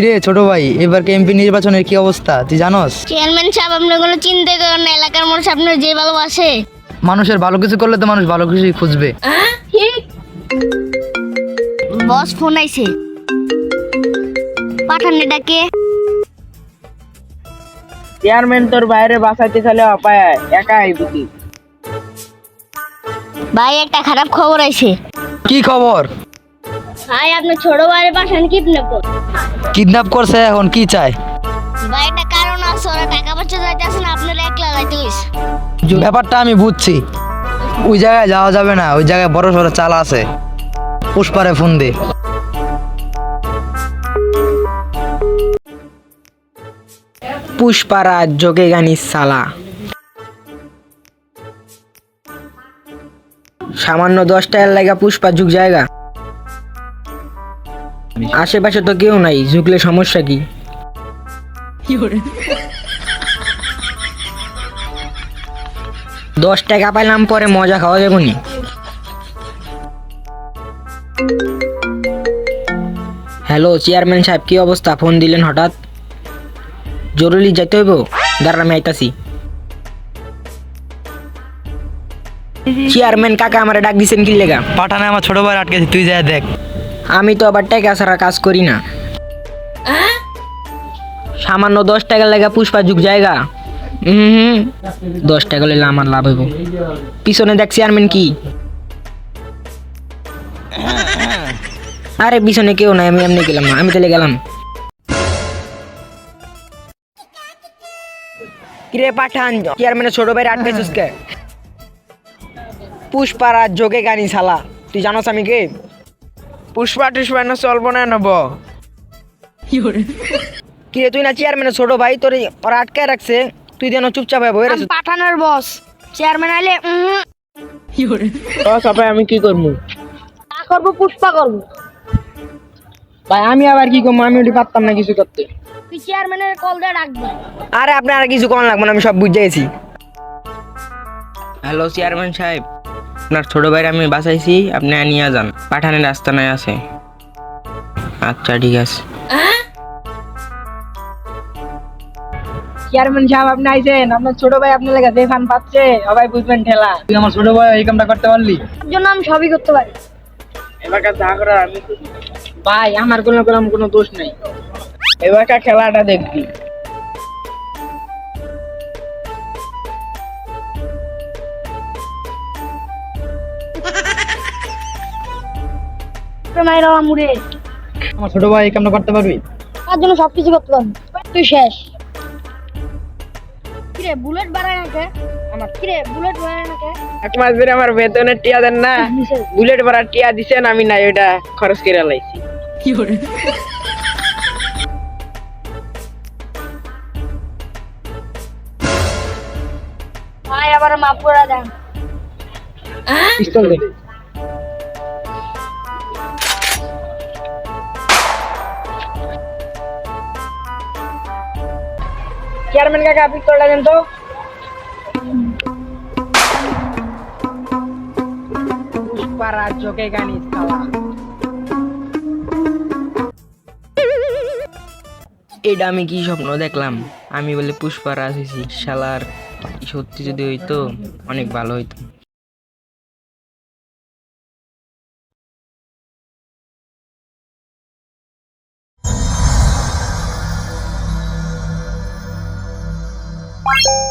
কিরে ছোট ভাই এবার এমপি নির্বাচনের কি অবস্থা? তুই জানোস? চেয়ারম্যান সাহেব আপনি কোনো চিন্তা করেন না এলাকার মানুষ আপনার যে ভালোবাসে। মানুষের ভালো কিছু করলে তো মানুষ ভালো কিছুই খুঁজবে। বস ফোন আইছে। পাঠান ডাকে। চেয়ারম্যান তোর বাইরে বাসাইতে চলে অপায় একা আইবি ভাই একটা খারাপ খবর আইছে। কি খবর? ভাই আপনি ছোট ভাইয়ের পাঠান কিডন্যাপ কিডন্যাপ করছে এখন কি চায়? ভাই একটা কারণ আছে ওরা টাকা পয়সা যাইতেছে না আপনার একলা যাইতে ব্যাপারটা আমি বুঝছি। ওই জায়গায় যাওয়া যাবে না ওই জায়গায় বড় সড়ো চাল আছে। পুষ্পারে ফোন দে। পুষ্পারাজ যোগে গানি সালা। সামান্য দশ টাকার লাগা পুষ্পা যুগ জায়গা। আশেপাশে তো কেউ নাই, ঝুঁকলে সমস্যা কি? দশ টাকা পাইলাম, পরে মজা খাওয়া যাব নি। হ্যালো, চেয়ারম্যান সাহেব, কি অবস্থা? ফোন দিলেন হঠাৎ। জরুরি যাইতে হইব? দাঁড়া আমি আইতাছি। চেয়ারম্যান কাকা আমারে ডাক দিছেন কি লেগা? পাঠানে আমার ছোট ভাই আটকেছে, তুই যা দেখ। আমি তো আবার টাকা ছাড়া কাজ করি না। সামান্য দশ টাকা লাগা পুষ্পা যুগ জায়গা। হুম হুম। দশ টাকা লইলে আমার লাভ হইব। পিছনে দেখ চেয়ারম্যান কি। আরে পিছনে কেউ নাই আমি এমনি গেলাম না আমি তাহলে গেলাম। কিরে পাঠান চেয়ারম্যানের ছোট ভাই আট পেয়েছিস কে পুষ্পারাজ যোগে গানি শালা। তুই জানোস আমি কে? পুষ্পা টুষ্পা না চলবো না নেব কি রে তুই না চেয়ারম্যানের ছোট ভাই তোর ওরা আটকায় রাখছে। তুই যেন চুপচাপ হয়ে পাঠানোর বস চেয়ারম্যান আইলে সবাই আমি কি করব তা করব পুষ্পা করব। ভাই আমি আবার কি করব আমি ওটি পারতাম না কিছু করতে। তুই চেয়ারম্যানের কল দিয়ে ডাকবি আরে আপনার আর কিছু কম লাগবে না আমি সব বুঝে গেছি। হ্যালো চেয়ারম্যান সাহেব। আপনার ছোট ভাইয়ের আমি বাসাইছি আপনি নিয়ে যান। পাঠানের রাস্তা নাই আছে। আচ্ছা ঠিক আছে। চেয়ারম্যান সাহেব আপনি আইছেন। আপনার ছোট ভাই আপনার লেগে যে ফান পাচ্ছে সবাই বুঝবেন ঠেলা। তুই আমার ছোট ভাই এই কামটা করতে পারলি? তার জন্য আমি সবই করতে পারি। এলাকা যা করার আমি ভাই আমার কোনো কোনো কোনো দোষ নাই। এলাকা খেলাটা দেখবি? মায়েরা মুড়ে আমার। ছোট ভাই কামটা করতে পারবি? তার জন্য সবকিছু করতে পারবি। তুই শেষ। কিরে বুলেট বাড়ায় নাকি? আমার কিরে বুলেট বাড়ায় নাকি? এক মাস ধরে আমার বেতনের টিয়া দেন না। বুলেট ভরার টিয়া দিছেন আমি নাই ওটা খরচ করে লাইছি। ভাই আবার মাফ করে দেন। পিস্তল দে। চেয়ারম্যান কাকা পিস্তলটা দেন তো। পুষ্পারাজ যোগে গানি সালা এটা আমি কি স্বপ্ন দেখলাম? আমি বলে পুষ্পারাজ হয়েছি শালার, সত্যি যদি হইতো, অনেক ভালো হইতো। you